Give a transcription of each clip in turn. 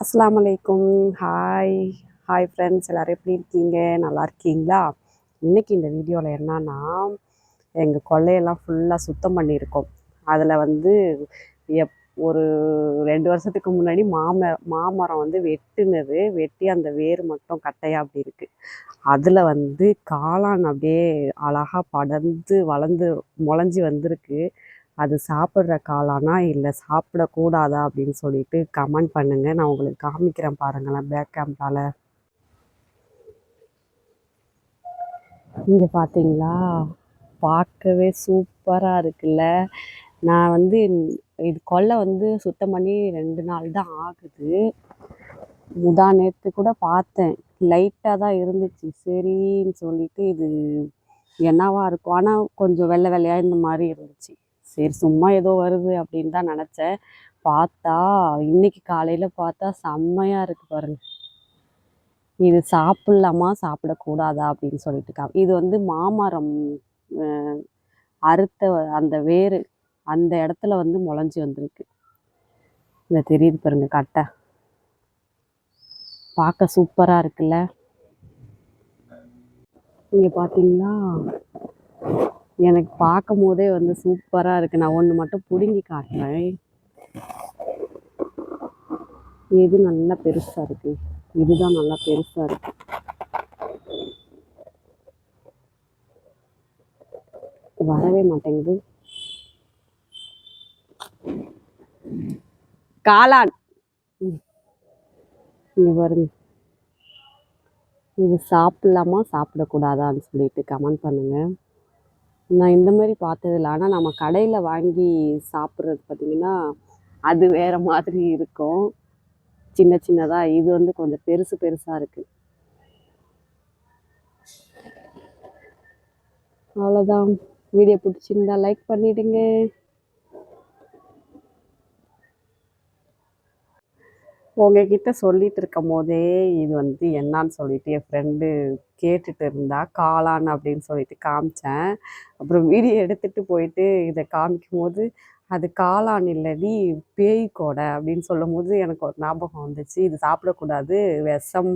அஸ்லாம் அலைக்கும் hi hi friends எல்லோரும் எப்படி இருக்கீங்க? நல்லா இருக்கீங்களா? இன்றைக்கி இந்த வீடியோவில் என்னன்னா எங்கள் கொள்ளையெல்லாம் ஃபுல்லாக சுத்தம் பண்ணியிருக்கோம். அதில் வந்து எப் ஒரு ரெண்டு வருஷத்துக்கு முன்னாடி மாம மாமரம் வந்து வெட்டுனது வெட்டி அந்த வேர் மட்டும் கட்டையாக அப்படி இருக்குது அதில் வந்து காளான் அப்படியே அழகாக படர்ந்து வளர்ந்து முளைஞ்சி வந்திருக்கு. அது சாப்பிட்ற காளானா இல்லை சாப்பிடக்கூடாதா? அப்படின்னு சொல்லிட்டு கமெண்ட் பண்ணுங்கள் நான் உங்களுக்கு காமிக்கிறேன் பாருங்களேன் பேக் கேமராவில் இங்கே பார்த்தீங்களா பார்க்கவே சூப்பராக இருக்குல்ல. நான் வந்து இது கொல்லை வந்து சுத்தம் பண்ணி ரெண்டு நாள் தான் ஆகுது. முதா நேற்று கூட பார்த்தேன். லைட்டாக தான் இருந்துச்சு. சரின்னு சொல்லிட்டு இது என்னவா இருக்கும். ஆனால் கொஞ்சம் வெள்ளை வெள்ளையாக இந்த மாதிரி இருந்துச்சு. சரி சும்மா ஏதோ வருது அப்படின்னு தான் நினச்சேன். பார்த்தா இன்னைக்கு காலையில் பார்த்தா செம்மையாக இருக்குது பாருங்க. இது சாப்பிட்லாமா சாப்பிடக்கூடாதா அப்படின்னு சொல்லிட்டு கா இது வந்து மாமரம் அறுத்த அந்த வேர் அந்த இடத்துல வந்து முளைஞ்சி வந்திருக்கு. இந்த தெரியுது பாருங்க கட்டை. பார்க்க சூப்பராக இருக்குல்ல? இங்கே பார்த்தீங்களா? எனக்கு பார்க்கும் போதே வந்து சூப்பராக இருக்குது நான் ஒன்று மட்டும் பிடுங்கி காட்டுறேன். எது நல்லா பெருசாக இருக்குது இதுதான் நல்லா பெருசாக இருக்குது வரவே மாட்டேங்குது. காளான். ம், பாருங்க. இது சாப்பிடலாமா? சாப்பிடக்கூடாதான்னு சொல்லிட்டு கமெண்ட் பண்ணுங்கள் நான் இந்த மாதிரி பார்த்ததில்ல. ஆனால் நம்ம கடையில் வாங்கி சாப்பிட்றது பார்த்திங்கன்னா அது வேறு மாதிரி இருக்கும். சின்ன சின்னதாக இது வந்து கொஞ்சம் பெருசு பெருசாக இருக்குது அவ்வளோதான் வீடியோ பிடிச்சிருந்தா லைக் பண்ணிவிடுங்க உங்ககிட்ட சொல்லிட்டு இருக்கும் போதே இது வந்து என்னன்னு சொல்லிட்டு என் ஃப்ரெண்டு கேட்டுட்டு இருந்தா காளான் அப்படின்னு சொல்லிட்டு காமிச்சேன். அப்புறம் வீடியோ எடுத்துட்டு போயிட்டு இதை காமிக்கும் போது அது காளான் இல்லடி பேய் கொடை அப்படின்னு சொல்லும் போது எனக்கு ஒரு ஞாபகம் வந்துச்சு. இது சாப்பிடக்கூடாது விஷம்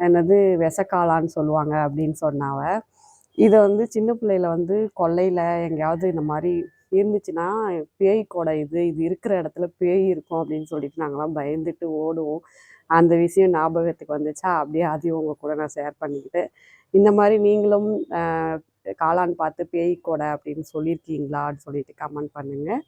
என்னது விஷக்காளான்னு சொல்லுவாங்க அப்படின்னு சொன்னாவ. இதை வந்து சின்ன பிள்ளையில வந்து கொல்லையில் எங்கேயாவது இந்த மாதிரி இருந்துச்சுன்னா பேய் கொடை இது இது இருக்கிற இடத்துல பேய் இருக்கும் அப்படின்னு சொல்லிட்டு நாங்களாம் பயந்துட்டு ஓடுவோம். அந்த விஷயம் ஞாபகத்துக்கு வந்துச்சா? அப்படியே அதையும் உங்கள் கூட நான் ஷேர் பண்ணிக்கிட்டு இந்த மாதிரி நீங்களும் காளான் பார்த்து பேய் கொடை அப்படின்னு சொல்லியிருக்கீங்களான்னு சொல்லிட்டு கமெண்ட் பண்ணுங்கள்